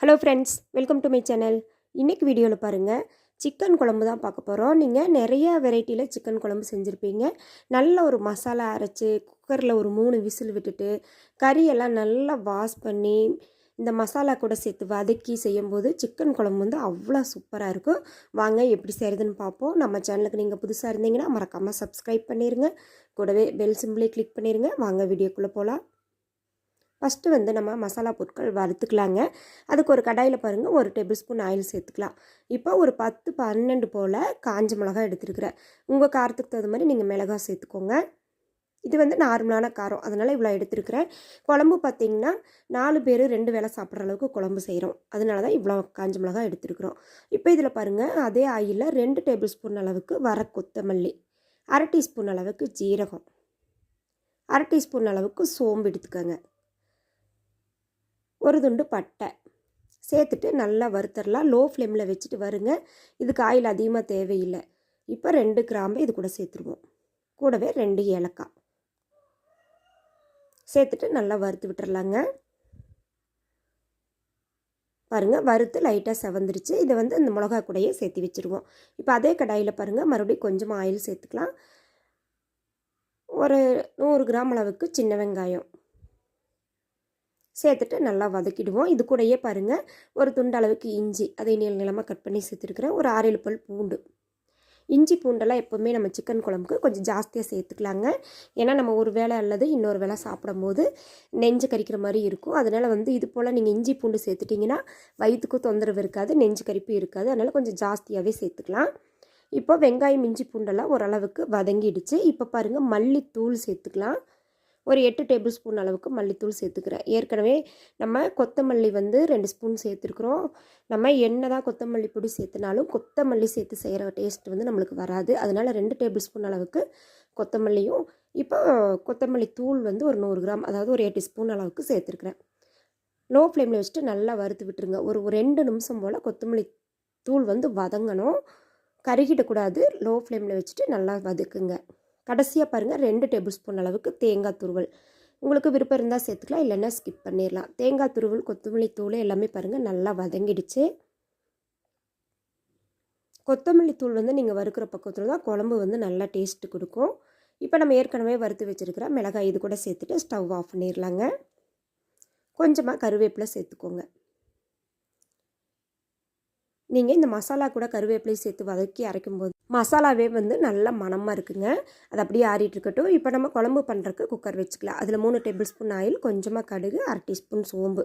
Hello friends welcome to my channel இன்றைக்கி வீடியோவில் பாருங்கள் சிக்கன் குழம்பு தான் பார்க்க போகிறோம் நீங்கள் நிறைய வெரைட்டியில் சிக்கன் குழம்பு செஞ்சுருப்பீங்க. நல்ல ஒரு மசாலா அரைச்சி குக்கரில் ஒரு மூணு விசில் விட்டுட்டு கறியெல்லாம் நல்லா வாஷ் பண்ணி இந்த மசாலா கூட சேர்த்து வதக்கி செய்யும்போது சிக்கன் குழம்பு வந்து அவ்வளோ சூப்பராக இருக்கும். வாங்க எப்படி செய்கிறதுன்னு பார்ப்போம். நம்ம சேனலுக்கு நீங்கள் புதுசாக இருந்தீங்கன்னா மறக்காமல் சப்ஸ்கிரைப் பண்ணிடுங்க கூடவே பெல் சிம்பிளே கிளிக் பண்ணிடுங்க வாங்க வீடியோக்குள்ளே போகலாம் ஃபஸ்ட்டு வந்து நம்ம மசாலா பொருட்கள் வறுத்துக்கலாங்க. அதுக்கு ஒரு கடாயில் பாருங்கள் ஒரு டேபிள் ஸ்பூன் ஆயில் சேர்த்துக்கலாம். இப்போ ஒரு பத்து பன்னெண்டு போல் காஞ்ச மிளகா எடுத்துருக்குறேன். உங்கள் காரத்துக்கு தகுந்த மாதிரி நீங்கள் மிளகா சேர்த்துக்கோங்க. இது வந்து நார்மலான காரம். அதனால் இவ்வளோ எடுத்துருக்கிறேன். குழம்பு பார்த்திங்கன்னா நாலு பேர் ரெண்டு வேளை சாப்பிட்ற அளவுக்கு குழம்பு செய்கிறோம் அதனால தான் இவ்வளோ காஞ்ச மிளகா எடுத்துருக்குறோம். இப்போ இதில் பாருங்கள் அதே ஆயிலில் ரெண்டு டேபிள் ஸ்பூன் அளவுக்கு வர கொத்தமல்லி அரை டீஸ்பூன் அளவுக்கு ஜீரகம் அரை டீஸ்பூன் அளவுக்கு சோம்பு எடுத்துக்கோங்க. ஒரு துண்டு பட்டை சேர்த்துட்டு நல்லா வறுத்தரலாம். லோ ஃப்ளேமில் வச்சுட்டு வருங்க. இதுக்கு ஆயில் அதிகமாக தேவையில்லை. இப்போ ரெண்டு கிராம்பு இது கூட சேர்த்துருவோம். கூடவே ரெண்டு ஏலக்காய் சேர்த்துட்டு நல்லா வறுத்து விட்டுறலாங்க. பாருங்கள் வறுத்து லைட்டாக செவந்துருச்சு. இதை வந்து இந்த மிளகா கூடையே சேர்த்து வச்சுருவோம். இப்போ அதே கடாயில் பாருங்கள் மறுபடியும் கொஞ்சமாக ஆயில் சேர்த்துக்கலாம். ஒரு நூறு கிராம் அளவுக்கு சின்ன வெங்காயம். சேர்த்துட்டு நல்லா வதக்கிடுவோம். இது கூடயே பாருங்கள் ஒரு துண்டு அளவுக்கு இஞ்சி அதை நீள நிலமாக கட் பண்ணி சேர்த்துருக்குறேன். ஒரு ஆறேழு பல் பூண்டு. இஞ்சி பூண்டெல்லாம் எப்போவுமே நம்ம சிக்கன் குழம்புக்கு கொஞ்சம் ஜாஸ்தியாக சேர்த்துக்கலாங்க. ஏன்னா நம்ம ஒரு வேளை அல்லது இன்னொரு வேளை சாப்பிடும் போது நெஞ்சு கறிக்கிற மாதிரி இருக்கும். அதனால் வந்து இது போல் நீங்கள் இஞ்சி பூண்டு சேர்த்துட்டிங்கன்னா வயிற்றுக்கும் தொந்தரவு இருக்காது நெஞ்சு கறிப்பு இருக்காது. அதனால் கொஞ்சம் ஜாஸ்தியாகவே சேர்த்துக்கலாம். இப்போ வெங்காயம் இஞ்சி பூண்டெல்லாம் ஓரளவுக்கு வதங்கிடுச்சு. இப்போ பாருங்கள் மல்லித்தூள் சேர்த்துக்கலாம். ஒரு எட்டு டேபிள் ஸ்பூன் அளவுக்கு மல்லித்தூள் சேர்த்துக்கிறேன். ஏற்கனவே நம்ம கொத்தமல்லி வந்து ரெண்டு ஸ்பூன் சேர்த்துருக்குறோம். நம்ம என்ன தான் கொத்தமல்லி பொடி சேர்த்துனாலும் கொத்தமல்லி சேர்த்து செய்கிற டேஸ்ட் வந்து நம்மளுக்கு வராது. அதனால் ரெண்டு டேபிள் ஸ்பூன் அளவுக்கு கொத்தமல்லியும் இப்போ கொத்தமல்லி தூள் வந்து ஒரு நூறு கிராம் அதாவது ஒரு எட்டு ஸ்பூன் அளவுக்கு சேர்த்துருக்குறேன். லோ ஃப்ளேமில் வச்சுட்டு நல்லா வறுத்து விட்டுருங்க. ஒரு ரெண்டு நிமிஷம் போல் கொத்தமல்லி தூள் வந்து வதங்கணும். கருகிடக்கூடாது. லோ ஃப்ளேமில் வச்சுட்டு நல்லா வதக்குங்க. கடைசியாக பாருங்கள் ரெண்டு டேபிள் ஸ்பூன் அளவுக்கு தேங்காய் துருவல். உங்களுக்கு விருப்பம் இருந்தால் சேர்த்துக்கலாம் இல்லைன்னா ஸ்கிப் பண்ணிடலாம் தேங்காய் துருவல் கொத்தமல்லி தூள் எல்லாமே பாருங்கள் நல்லா வதங்கிடுச்சு. கொத்தமல்லி தூள் வந்து நீங்கள் வறுக்கிற பக்கத்தில் தான் குழம்பு வந்து நல்லா டேஸ்ட்டு கொடுக்கும். இப்போ நம்ம ஏற்கனவே வறுத்து வச்சுருக்கிற மிளகாய் இது கூட சேர்த்துட்டு ஸ்டவ் ஆஃப் பண்ணிடலாங்க கொஞ்சமாக கருவேப்பிலை சேர்த்துக்கோங்க. நீங்கள் இந்த மசாலா கூட கருவேப்பிலையும் சேர்த்து வதக்கி அரைக்கும்போது மசாலாவே வந்து நல்ல மணமாக இருக்குங்க. அது அப்படியே ஆறிட்டு இருக்கட்டும். இப்போ நம்ம குழம்பு பண்ணுறக்கு குக்கர் வச்சுக்கலாம். அதில் மூணு டேபிள் ஸ்பூன் ஆயில் கொஞ்சமாக கடுகு அரை டீஸ்பூன் சோம்பு.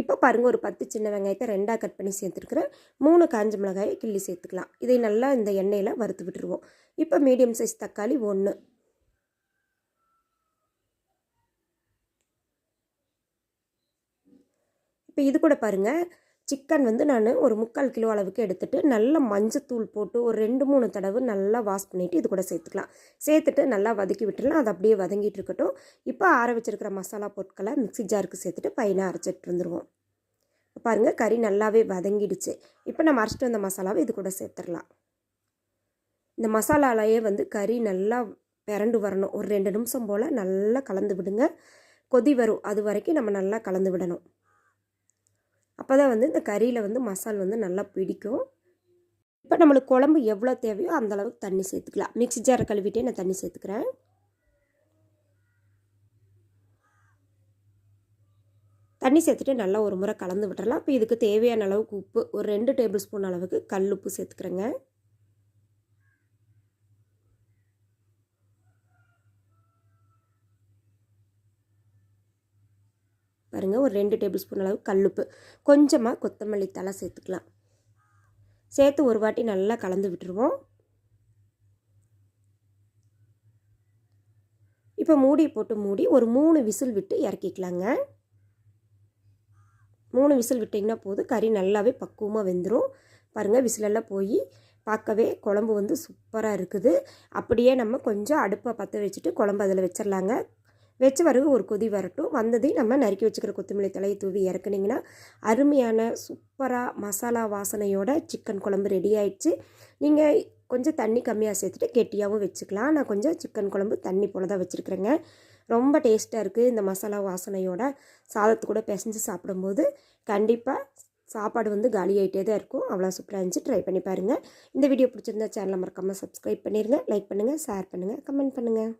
இப்போ பாருங்கள் ஒரு பத்து சின்ன வெங்காயத்தை ரெண்டாக கட் பண்ணி சேர்த்துருக்குறேன். மூணு காஞ்ச மிளகாயை கிள்ளி சேர்த்துக்கலாம். இதை நல்லா இந்த எண்ணெயில் வறுத்து விட்டுருவோம். இப்போ மீடியம் சைஸ் தக்காளி ஒன்று இப்போ இது கூட பாருங்கள் சிக்கன் வந்து நான் ஒரு முக்கால் கிலோ அளவுக்கு எடுத்துகிட்டு நல்ல மஞ்சத்தூள் போட்டு ஒரு ரெண்டு மூணு தடவை நல்லா வாஷ் பண்ணிவிட்டு இது கூட சேர்த்துக்கலாம். சேர்த்துட்டு நல்லா வதக்கி விட்டுடலாம். அது அப்படியே வதங்கிட்டு இருக்கட்டும். இப்போ ஆற வச்சுருக்கிற மசாலா பொருட்களை மிக்சி ஜாருக்கு சேர்த்துட்டு பையனை அரைச்சிட்டு வந்துடுவோம் பாருங்கள் கறி நல்லாவே வதங்கிடுச்சு. இப்போ நம்ம அரைச்சிட்டு வந்த மசாலாவை இது கூட சேர்த்துடலாம். இந்த மசாலாலேயே வந்து கறி நல்லா பிறண்டு வரணும். ஒரு ரெண்டு நிமிஷம் போல் நல்லா கலந்து விடுங்க. கொதி வரும். அது வரைக்கும் நம்ம நல்லா கலந்து விடணும். அப்போ தான் வந்து இந்த கறியில் வந்து மசால் வந்து நல்லா பிடிக்கும். இப்போ நம்மளுக்கு குழம்பு எவ்வளோ தேவையோ அந்த அளவுக்கு தண்ணி சேர்த்துக்கலாம். மிக்சி ஜாரை கழுவிட்டே நான் தண்ணி சேர்த்துக்கிறேன். தண்ணி சேர்த்துட்டு நல்லா ஒரு முறை கலந்து விட்டுறலாம். இப்போ இதுக்கு தேவையான அளவுக்கு உப்பு ஒரு ரெண்டு டேபிள் ஸ்பூன் அளவுக்கு கல் உப்பு சேர்த்துக்கிறேங்க. பாருங்கள் ஒரு ரெண்டு டேபிள் ஸ்பூன் அளவு கல்லுப்பு. கொஞ்சமாக கொத்தமல்லி தலை சேர்த்துக்கலாம். சேர்த்து ஒரு வாட்டி நல்லா கலந்து விட்டுருவோம். இப்போ மூடி போட்டு மூடி ஒரு மூணு விசில் விட்டு இறக்கிக்கலாங்க. மூணு விசில் விட்டிங்கன்னா போதும் கறி நல்லாவே பக்குவமாக வெந்துடும் பாருங்கள் விசிலெல்லாம் போய் பார்க்கவே குழம்பு வந்து சூப்பராக இருக்குது. அப்படியே நம்ம கொஞ்சம் அடுப்பை பற்ற வச்சுட்டு குழம்பு அதில் வச்சிடலாங்க வச்ச பிறகு ஒரு கொதி வரட்டும். வந்ததையும் நம்ம நறுக்கி வச்சுக்கிற கொத்தமல்லி தலையை தூவி இறக்குனிங்கன்னா அருமையான சூப்பராக மசாலா வாசனையோட சிக்கன் குழம்பு ரெடி ஆயிடுச்சு. நீங்கள் கொஞ்சம் தண்ணி கம்மியாக சேர்த்துட்டு கெட்டியாகவும் வச்சுக்கலாம். நான் கொஞ்சம் சிக்கன் குழம்பு தண்ணி போல் தான் வச்சுருக்குறேங்க. ரொம்ப டேஸ்ட்டாக இருக்குது இந்த மசாலா வாசனையோட. சாதத்து கூட பிசைஞ்சு சாப்பிடும்போது கண்டிப்பாக சாப்பாடு வந்து காலி ஆகிட்டே தான் இருக்கும். அவ்வளோ சூப்பராக இருந்துச்சு. ட்ரை பண்ணி பாருங்கள் இந்த வீடியோ பிடிச்சிருந்தா சேனலை மறக்காமல் சப்ஸ்கிரைப் பண்ணிடுங்க லைக் பண்ணுங்கள் ஷேர் பண்ணுங்கள் கமெண்ட் பண்ணுங்கள்